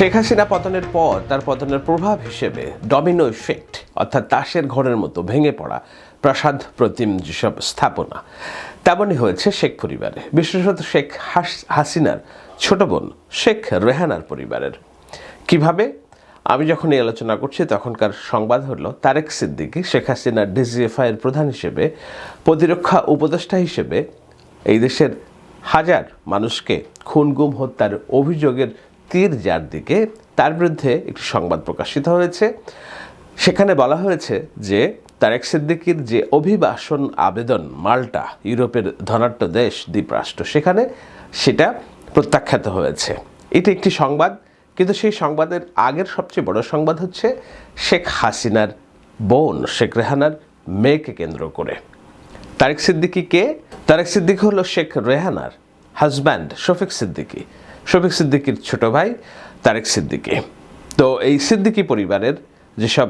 শেখ হাসিনা পতনের পর তার পতনের প্রভাব হিসেবে ডমিনো ইফেক্ট অর্থাৎ তাসের ঘরের মতো ভেঙে পড়া প্রাসাদ প্রতিম যেসব স্থাপনা, তেমনই হয়েছে শেখ পরিবারে। বিশেষত শেখ হাসিনার ছোট বোন শেখ রেহানার পরিবারের। কীভাবে? আমি যখন এই আলোচনা করছি, তখনকার সংবাদ হলো তারেক সিদ্দিকী শেখ হাসিনার ডিজিএফআই এর প্রধান হিসেবে, প্রতিরক্ষা উপদেষ্টা হিসেবে এই দেশের হাজার মানুষকে খুন, গুম, হত্যার অভিযোগের তীর যার দিকে, তার বিরুদ্ধে একটি সংবাদ প্রকাশিত হয়েছে। সেখানে বলা হয়েছে যে তারেক সিদ্দিকির যে অভিবাসন আবেদন মাল্টা, ইউরোপের ধনাঢ্য দেশ দ্বীপরাষ্ট্র সেখানে, সেটা প্রত্যাখ্যাত হয়েছে। এটি একটি সংবাদ, কিন্তু সেই সংবাদের আগের সবচেয়ে বড় সংবাদ হচ্ছে শেখ হাসিনার বোন, শেখ রেহানার মেয়েকে কেন্দ্র করে। তারেক সিদ্দিকি কে তারেক সিদ্দিকি হলো শেখ রেহানার হাজব্যান্ড শফিক সিদ্দিকি। শফিক সিদ্দিকির ছোট ভাই তারেক সিদ্দিকি। তো এই সিদ্দিকি পরিবারের যেসব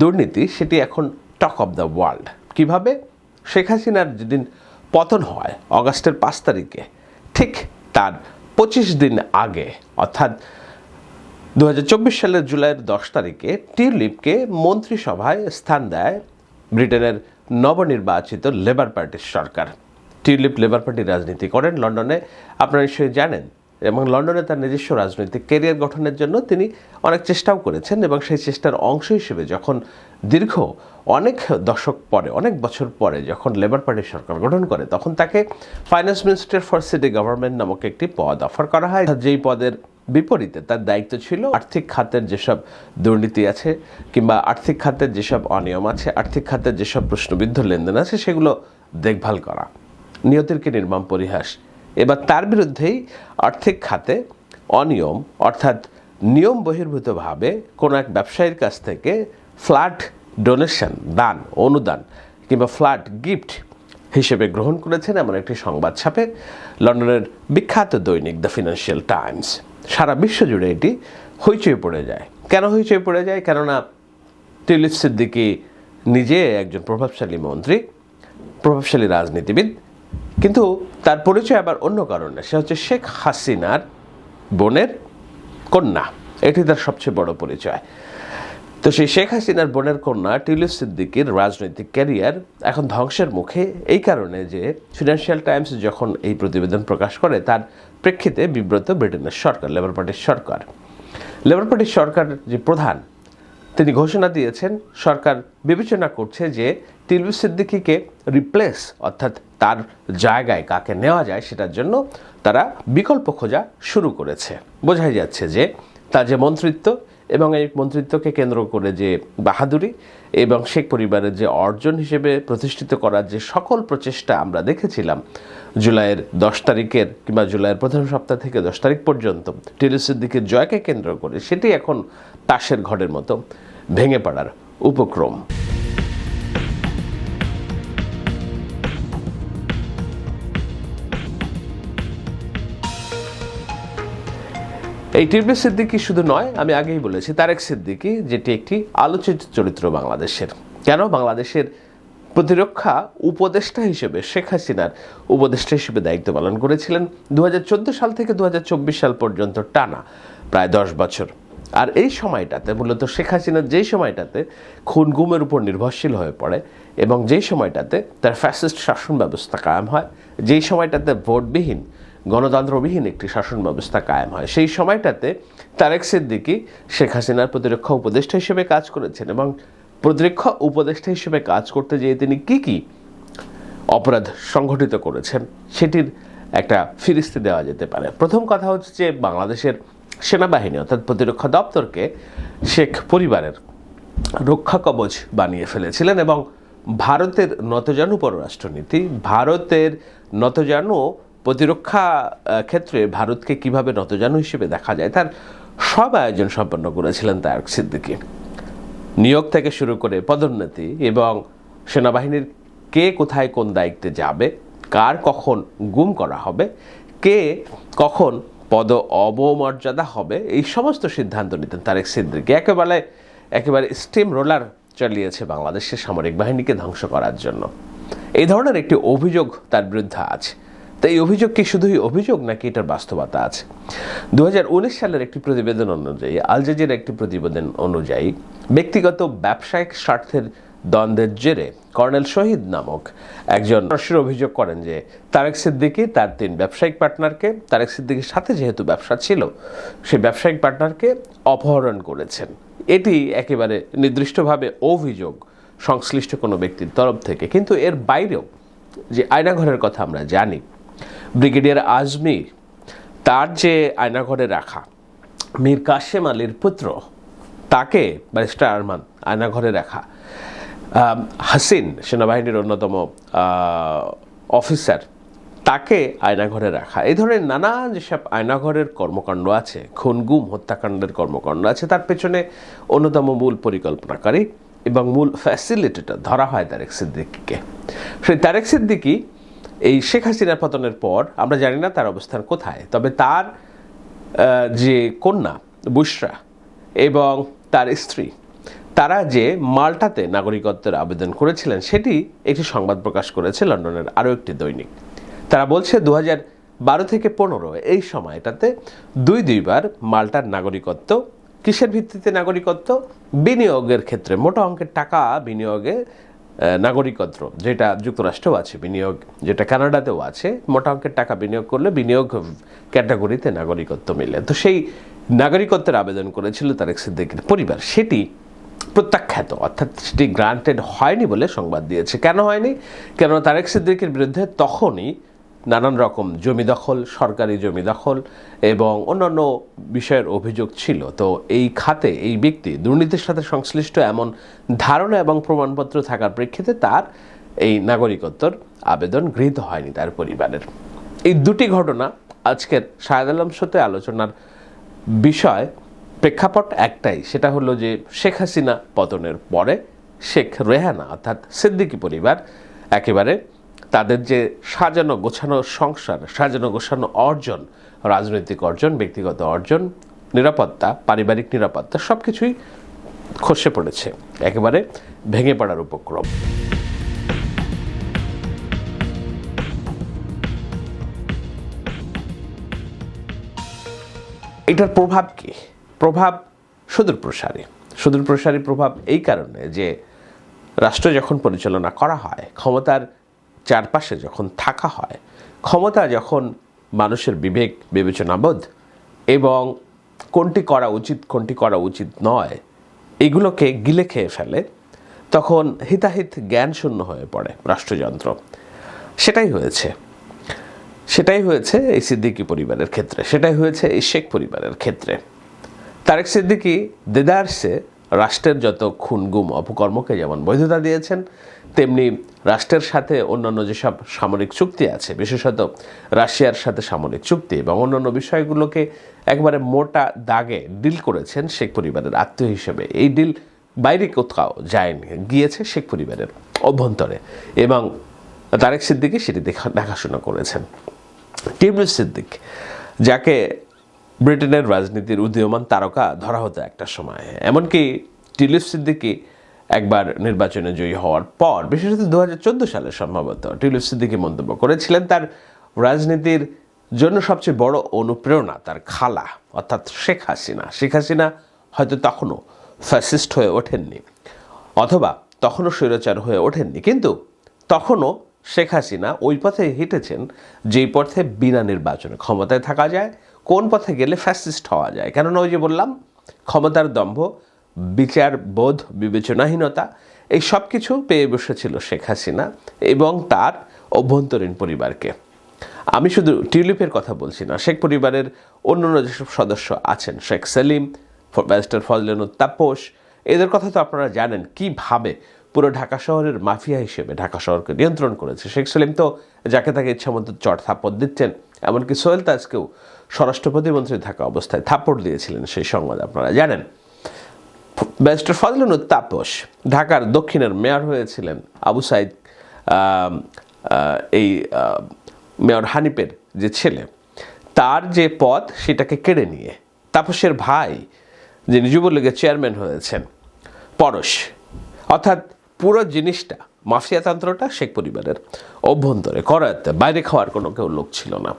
দুর্নীতি, সেটি এখন টক অফ দ্য ওয়ার্ল্ড কীভাবে? শেখ হাসিনার যেদিন পতন হয়, অগাস্টের পাঁচ তারিখে, ঠিক তার পঁচিশ দিন আগে, অর্থাৎ দু হাজার চব্বিশ সালের জুলাইয়ের দশ তারিখে টিউলিপকে মন্ত্রিসভায় স্থান দেয় ব্রিটেনের নবনির্বাচিত লেবার পার্টির সরকার। টিউলিপ লেবার পার্টি রাজনীতি করেন, লন্ডনে। আপনারা নিশ্চয়ই জানেন এবং লন্ডনে তার নিজস্ব রাজনৈতিক কেরিয়ার গঠনের জন্য তিনি অনেক চেষ্টাও করেছেন এবং সেই চেষ্টার অংশ হিসেবে যখন দীর্ঘ অনেক দশক পরে, অনেক বছর পরে যখন লেবার পার্টির সরকার গঠন করে, তখন তাকে finance minister for city government নামক একটি পদ অফার করা হয়। যেই পদের বিপরীতে তার দায়িত্ব ছিল আর্থিক খাতের যেসব দুর্নীতি আছে কিংবা আর্থিক খাতের যেসব অনিয়ম আছে, আর্থিক খাতের যেসব প্রশ্নবিদ্ধ লেনদেন আছে, সেগুলো দেখভাল করা। নিয়তির কি নির্মম পরিহাস এবার তার বিরুদ্ধেই আর্থিক খাতে অনিয়ম, অর্থাৎ নিয়ম বহির্ভূতভাবে কোনো এক ব্যবসায়ীর কাছ থেকে ফ্ল্যাট ডোনেশন, দান, অনুদান কিংবা ফ্ল্যাট গিফট হিসেবে গ্রহণ করেছেন এমন একটি সংবাদ ছাপে লন্ডনের বিখ্যাত দৈনিক দ্য ফিনান্সিয়াল টাইমস। সারা বিশ্ব জুড়ে এটি হইচই পড়ে যায়। কেন হইচই পড়ে যায়? কেননা টিলিপ সিদ্দিকি নিজে একজন প্রভাবশালী মন্ত্রী, প্রভাবশালী রাজনীতিবিদ কিন্তু তার পরিচয় আবার অন্য কারণে। সে হচ্ছে শেখ হাসিনার বোনের কন্যা। এটি তার সবচেয়ে বড় পরিচয়। তো সেই শেখ হাসিনার বোনের কন্যা টিউলিপ সিদ্দিকির রাজনৈতিক ক্যারিয়ার এখন ধ্বংসের মুখে। এই কারণে যে ফিনান্সিয়াল টাইমস যখন এই প্রতিবেদন প্রকাশ করে, তার প্রেক্ষিতে বিব্রত ব্রিটেনের সরকার, লেবার পার্টির সরকার। লেবার পার্টির সরকার যে প্রধান তিনি ঘোষণা দিয়েছেন, সরকার বিবেচনা করছে যে তিলবি সিদ্দিকিকে রিপ্লেস অর্থাৎ তার জায়গায় কাকে নেওয়া যায় সেটার জন্য তারা বিকল্প খোঁজা শুরু করেছে। বোঝাই যাচ্ছে যে তার যে মন্ত্রিত্ব এবং এই মন্ত্রিত্বকে কেন্দ্র করে যে বাহাদুরি এবং শেখ পরিবারের যে অর্জন হিসেবে প্রতিষ্ঠিত করার যে সকল প্রচেষ্টা আমরা দেখেছিলাম জুলাইয়ের দশ তারিখের কিংবা জুলাইয়ের প্রথম সপ্তাহ থেকে দশ তারিখ পর্যন্ত টিলিসের জয়কে কেন্দ্র করে সেটি এখন তাসের ঘরের মতো ভেঙে পড়ার উপক্রম। এই টিরবি সিদ্দিকি শুধু নয়, আমি আগেই বলেছি, তারেক সিদ্দিকি যেটি একটি আলোচিত চরিত্র বাংলাদেশের। কেন? বাংলাদেশের প্রতিরক্ষা উপদেষ্টা হিসেবে, শেখ হাসিনার উপদেষ্টা হিসেবে দায়িত্ব পালন করেছিলেন দু হাজার চোদ্দ সাল থেকে দু হাজার চব্বিশ সাল পর্যন্ত টানা প্রায় দশ বছর। আর এই সময়টাতে মূলত শেখ হাসিনার যেই সময়টাতে খুন গুমের উপর নির্ভরশীল হয়ে পড়ে এবং যেই সময়টাতে তার ফ্যাসিস্ট শাসন ব্যবস্থা কায়েম হয়, যেই সময়টাতে ভোটবিহীন গণতন্ত্রবিহীন একটি শাসন ব্যবস্থা কায়েম হয়। সেই সময়টাতে তারেক সিদ্দিকি শেখ হাসিনার প্রতিরক্ষা উপদেষ্টা হিসেবে কাজ করেছেন এবং প্রতিরক্ষা উপদেষ্টা হিসেবে কাজ করতে যেয়ে তিনি কি কি অপরাধ সংঘটিত করেছেন সেটির একটা ফিরিস্তি দেওয়া যেতে পারে। প্রথম কথা হচ্ছে যে বাংলাদেশের সেনাবাহিনী অর্থাৎ প্রতিরক্ষা দপ্তরকে শেখ পরিবারের রক্ষা কবচ বানিয়ে ফেলেছিলেন এবং ভারতের নতজানু পররাষ্ট্রনীতি, ভারতের নতজানু প্রতিরক্ষা ক্ষেত্রে ভারতকে কীভাবে নতজানু হিসেবে দেখা যায় তার সব আয়োজন সম্পন্ন করেছিলেন তারেক সিদ্দিকী। নিয়োগ থেকে শুরু করে পদোন্নতি এবং সেনাবাহিনীর কে কোথায় কোন দায়িত্বে যাবে, কার কখন গুম করা হবে, কে কখন পদ অবমর্যাদা হবে, এই সমস্ত সিদ্ধান্ত নিতেন তারেক সিদ্দিকি। একেবারে একেবারে স্টিম রোলার চালিয়েছে বাংলাদেশের সামরিক বাহিনীকে ধ্বংস করার জন্য। এই ধরনের একটি অভিযোগ তার বিরুদ্ধে আছে। তো এই অভিযোগ কি শুধুই অভিযোগ নাকি এটার বাস্তবতা আছে? দু হাজার উনিশ সালের একটি প্রতিবেদন অনুযায়ী, আল জাজির একটি প্রতিবেদন অনুযায়ী, ব্যক্তিগত ব্যবসায়িক স্বার্থের দ্বন্দ্বের জেরে কর্নেল শহীদ নামক একজন সরাসরি অভিযোগ করেন যে, তারেক সিদ্দিকী তার তিন ব্যবসায়িক পার্টনারকে, তারেক সিদ্দিকীর সাথে যেহেতু ব্যবসা ছিল সেই ব্যবসায়িক পার্টনারকে অপহরণ করেছেন। এটি একেবারে নির্দিষ্টভাবে অভিযোগ সংশ্লিষ্ট কোনো ব্যক্তির তরফ থেকে। কিন্তু এর বাইরেও যে আয়নাঘরের কথা আমরা জানি ব্রিগেডিয়ার আজমির তার যে আয়নাঘরে রাখা। মীর কাশেম আলীর পুত্র, তাকে ব্যারিস্টার আরমান আয়নাঘরে রাখা। হাসিন সেনাবাহিনীর অন্যতম অফিসার, তাকে আয়নাঘরে রাখা। এই ধরনের নানা যেসব আয়নাঘরের কর্মকাণ্ড আছে খুন গুম হত্যাকাণ্ডের কর্মকাণ্ড আছে, তার পেছনে অন্যতম মূল পরিকল্পনাকারী এবং মূল ফ্যাসিলিটেটর ধরা হয় তারেক সিদ্দিকিকে। সেই তারেক সিদ্দিকি এই শেখ হাসিনার পতনের পর, আমরা জানি না তার অবস্থান কোথায়, তবে তার যে কন্যা বুশরা এবং তার স্ত্রী, তারা যে মাল্টাতে নাগরিকত্বের আবেদন করেছিলেন, সেটি একটি সংবাদ প্রকাশ করেছে লন্ডনের আরও একটি দৈনিক। তারা বলছে দু বারো থেকে পনেরো এই সময়টাতে দুই দুইবার মাল্টার নাগরিকত্ব, কিসের ভিত্তিতে নাগরিকত্ব? বিনিয়োগের ক্ষেত্রে। মোটা অঙ্কের টাকা বিনিয়োগে নাগরিকত্ব, যেটা যুক্তরাষ্ট্রেও আছে বিনিয়োগ, যেটা কানাডাতেও আছে, মোটা অঙ্কের টাকা বিনিয়োগ করলে বিনিয়োগ ক্যাটাগরিতে নাগরিকত্ব মিলে। তো সেই নাগরিকত্বের আবেদন করেছিল তারেক সিদ্দিকের পরিবার। সেটি প্রত্যাখ্যাত, অর্থাৎ সেটি গ্রান্টেড হয়নি বলে সংবাদ দিয়েছে। কেন হয়নি? কেন তারেক সিদ্দিকের বিরুদ্ধে তখনই নানান রকম জমি দখল, সরকারি জমি দখল এবং অন্যান্য বিষয়ের অভিযোগ ছিল। তো এই খাতে, এই ব্যক্তি দুর্নীতির সাথে সংশ্লিষ্ট এমন ধারণা এবং প্রমাণপত্র থাকার প্রেক্ষিতে তার এই নাগরিকত্বর আবেদন গৃহীত হয়নি তার পরিবারের। এই দুটি ঘটনা আজকের শাহেদ আলম সাথে আলোচনার বিষয় প্রেক্ষাপট একটাই, সেটা হলো যে শেখ হাসিনা পতনের পরে শেখ রেহানা, অর্থাৎ সিদ্দিকী পরিবার, একেবারে তাদের যে সাজানো গোছানো সংসার, সাজানো গোছানো অর্জন, রাজনৈতিক অর্জন, ব্যক্তিগত অর্জন, নিরাপত্তা, পারিবারিক নিরাপত্তা সব কিছুই খসে পড়েছে। একেবারে ভেঙে পড়ার উপক্রম। এটার প্রভাব কি? প্রভাব সুদূর প্রসারী। সুদূর প্রসারী প্রভাব এই কারণে যে রাষ্ট্র যখন পরিচালনা করা হয়, ক্ষমতার চারপাশে যখন থাকা হয়, ক্ষমতা যখন মানুষের বিবেক, বিবেচনাবোধ এবং কোনটি করা উচিত, কোনটি করা উচিত নয়, এগুলোকে গিলে খেয়ে ফেলে, তখন হিতাহিত জ্ঞান শূন্য হয়ে পড়ে রাষ্ট্রযন্ত্র। সেটাই হয়েছে। সেটাই হয়েছে এই সিদ্দিকী পরিবারের ক্ষেত্রে। সেটাই হয়েছে এই শেখ পরিবারের ক্ষেত্রে। তারেক সিদ্দিকী দেদারসে রাষ্ট্রের যত খুন গুম অপকর্মকে যেমন বৈধতা দিয়েছেন, তেমনি রাষ্ট্রের সাথে অন্যান্য যেসব সামরিক চুক্তি আছে, বিশেষত রাশিয়ার সাথে সামরিক চুক্তি এবং অন্যান্য বিষয়গুলোকে একবারে মোটা দাগে ডিল করেছেন শেখ পরিবারের আত্মীয় হিসেবে। এই ডিল বাইরে কোথাও যায়নি, গিয়েছে শেখ পরিবারের অভ্যন্তরে এবং তারেক সিদ্দিকী সেটি দেখা, দেখাশোনা করেছেন। টিমরুজ সিদ্দিক, যাকে ব্রিটেনের রাজনীতির উদীয়মান তারকা ধরা হতো একটা সময়। এমনকি টিলিপ সিদ্দিকি একবার নির্বাচনে জয়ী হওয়ার পর, বিশেষত দু হাজার চোদ্দ সালে সম্ভবত টিলিপ সিদ্দিকি মন্তব্য করেছিলেন, তার রাজনীতির জন্য সবচেয়ে বড় অনুপ্রেরণা তার খালা, অর্থাৎ শেখ হাসিনা। শেখ হাসিনা হয়তো তখনও ফ্যাসিস্ট হয়ে ওঠেননি, অথবা তখনও স্বৈরাচার হয়ে ওঠেননি, কিন্তু তখনও শেখ হাসিনা ওই পথে হেঁটেছেন যেই পথে বিনা নির্বাচনে ক্ষমতায় থাকা যায় কোন পথে গেলে ফ্যাসিস্ট হওয়া যায়? কেননা ওই যে বললাম, ক্ষমতার দম্ভ, বিচার, বোধ, বিবেচনাহীনতা, এই সব কিছু পেয়ে বসেছিল শেখ হাসিনা এবং তার অভ্যন্তরীণ পরিবারকে। আমি শুধু টিউলিপের কথা বলছি না, শেখ পরিবারের অন্যান্য যেসব সদস্য আছেন, শেখ সেলিম ব্যারিস্টার ফজলেনুর তাপস, এদের কথা তো আপনারা জানেন, কীভাবে পুরো ঢাকা শহরের মাফিয়া হিসেবে ঢাকা শহরকে নিয়ন্ত্রণ করেছে। শেখ সেলিম তো যাকে তাকে ইচ্ছা মতো চট থাপ্পড় দিচ্ছেন এমনকি সোহেল তাজকেও স্বরাষ্ট্র প্রতিমন্ত্রী থাকা অবস্থায় থাপ্পড় দিয়েছিলেন সেই সংবাদ আপনারা জানেন। ব্যারিস্টার ফজলুনুর তাপস ঢাকার দক্ষিণের মেয়র হয়েছিলেন। আবু সাইদ এই মেয়র হানিপের যে ছেলে, তার যে পদ সেটাকে কেড়ে নিয়ে তাপসের ভাই, যিনি যুবলীগের চেয়ারম্যান হয়েছেন, পরশ। অর্থাৎ পুরো জিনিসটা মাফিয়াতন্ত্রটা শেখ পরিবারের অভ্যন্তরে করাতে বাইরে খাওয়ার কোনো কেউ লোক ছিল না।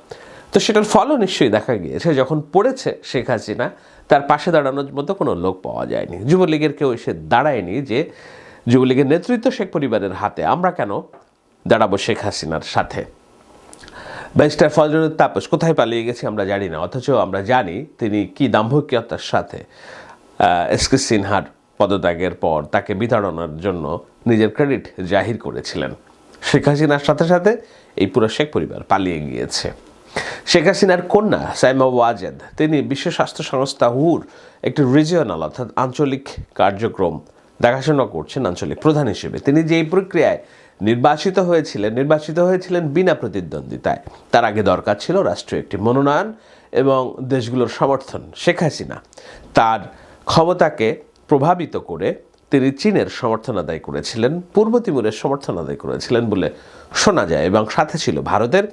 তো সেটার ফলও নিশ্চয়ই দেখা গিয়েছে, যখন পড়েছে শেখ হাসিনা, তার পাশে দাঁড়ানোর মতো কোনো লোক পাওয়া যায়নি। যুবলীগের কেউ এসে দাঁড়ায়নি যে, যুবলীগের নেতৃত্ব শেখ পরিবারের হাতে, আমরা কেন দাঁড়াবো শেখ হাসিনার সাথে? ব্যারিস্টার ফজলুল তাপস, কোথায় পালিয়ে গেছে আমরা জানি না, অথচ আমরা জানি তিনি কি দাম্ভিকতার সাথে এস কে সিনহার পদত্যাগের পর তাকে বিতাড়নার জন্য নিজের ক্রেডিট জাহির করেছিলেন। শেখ হাসিনার সাথে সাথে এই পুরো শেখ পরিবার পালিয়ে গিয়েছে। শেখ হাসিনার কন্যা সাইমা ওয়াজেদ, তিনি বিশ্ব স্বাস্থ্য সংস্থা হুর, একটি রিজিয়নাল অর্থাৎ আঞ্চলিক কার্যক্রম দেখাশোনা করছেন আঞ্চলিক প্রধান হিসেবে। তিনি যে এই প্রক্রিয়ায় নির্বাচিত হয়েছিলেন নির্বাচিত হয়েছিলেন বিনা প্রতিদ্বন্দ্বিতায়। তার আগে দরকার ছিল রাষ্ট্রীয় একটি মনোনয়ন এবং দেশগুলোর সমর্থন শেখ হাসিনা। তার ক্ষমতাকে প্রভাবিত করে তিনি চীনের সমর্থন আদায় করেছিলেন, পূর্ব তিমুরের সমর্থন আদায় করেছিলেন বলে শোনা যায় এবং সাথে ছিল ভারতের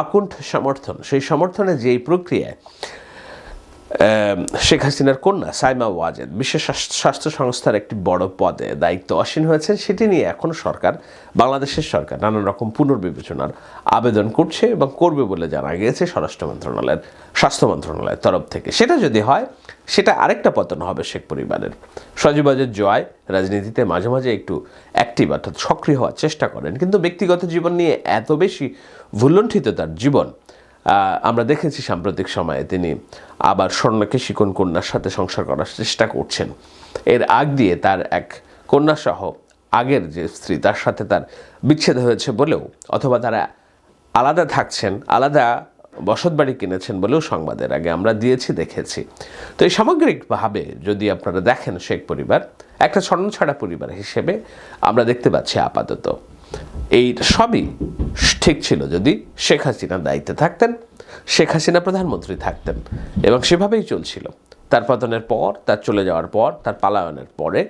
আকুণ্ঠ সমর্থন। সেই সমর্থনে যেই প্রক্রিয়ায় শেখ হাসিনার কন্যা সাইমা ওয়াজেদ বিশ্ব স্বাস্থ্য- সংস্থার একটি বড় পদে দায়িত্ব অসীন হয়েছেন। সেটি নিয়ে এখন সরকার, বাংলাদেশের সরকার নানান রকম পুনর্বিবেচনার আবেদন করছে এবং করবে বলে জানা গিয়েছে স্বরাষ্ট্র মন্ত্রণালয়ের স্বাস্থ্য মন্ত্রণালয়ের তরফ থেকে। সেটা যদি হয়, সেটা আরেকটা পতন হবে শেখ পরিবারের। সজীবাজের জয় রাজনীতিতে মাঝে মাঝে একটু অ্যাক্টিভ অর্থাৎ সক্রিয় হওয়ার চেষ্টা করেন। কিন্তু ব্যক্তিগত জীবন নিয়ে এত বেশি ভুলণ্ঠিত তার জীবন আমরা দেখেছি সাম্প্রতিক সময়ে তিনি আবার স্বর্ণকে শিকন কন্যার সাথে সংসার করার চেষ্টা করছেন। এর আগ দিয়ে তার এক কন্যাসহ আগের যে স্ত্রী, তার সাথে তার বিচ্ছেদ হয়েছে বলেও, অথবা তারা আলাদা থাকছেন, আলাদা বসত বাড়ি কিনেছেন বলেও সংবাদের আগে আমরা দিয়েছি, দেখেছি। তো এই সামগ্রিকভাবে যদি আপনারা দেখেন শেখ পরিবার, একটা ছড়া পরিবার হিসেবে আমরা দেখতে পাচ্ছি আপাতত। এই সবই ঠিক ছিল যদি শেখ হাসিনা দায়িত্বে থাকতেন, শেখ হাসিনা প্রধানমন্ত্রী থাকতেন এবং সেভাবেই চলছিল। তার পতনের পর, তার চলে যাওয়ার পর, তার পালায়নের পরে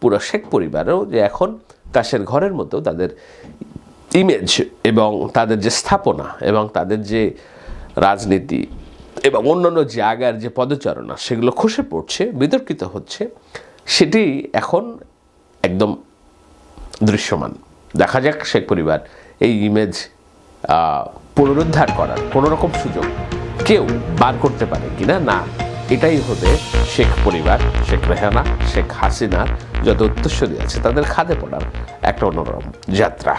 পুরো শেখ পরিবারও যে এখন তাসের ঘরের মতো তাদের ইমেজ এবং তাদের যে স্থাপনা এবং তাদের যে রাজনীতি এবং অন্যান্য জায়গার যে পদচারণা সেগুলো খসে পড়ছে, বিতর্কিত হচ্ছে, সেটি এখন একদম দৃশ্যমান। দেখা যাক শেখ পরিবার এই ইমেজ পুনরুদ্ধার করার কোনো রকম সুযোগ কেউ বার করতে পারে কিনা? না। এটাই হবে শেখ পরিবার, শেখ রেহানা শেখ হাসিনার যত উত্তরসূরি আছে, তাদের খাদে পড়ার একটা অন্যরকম যাত্রা।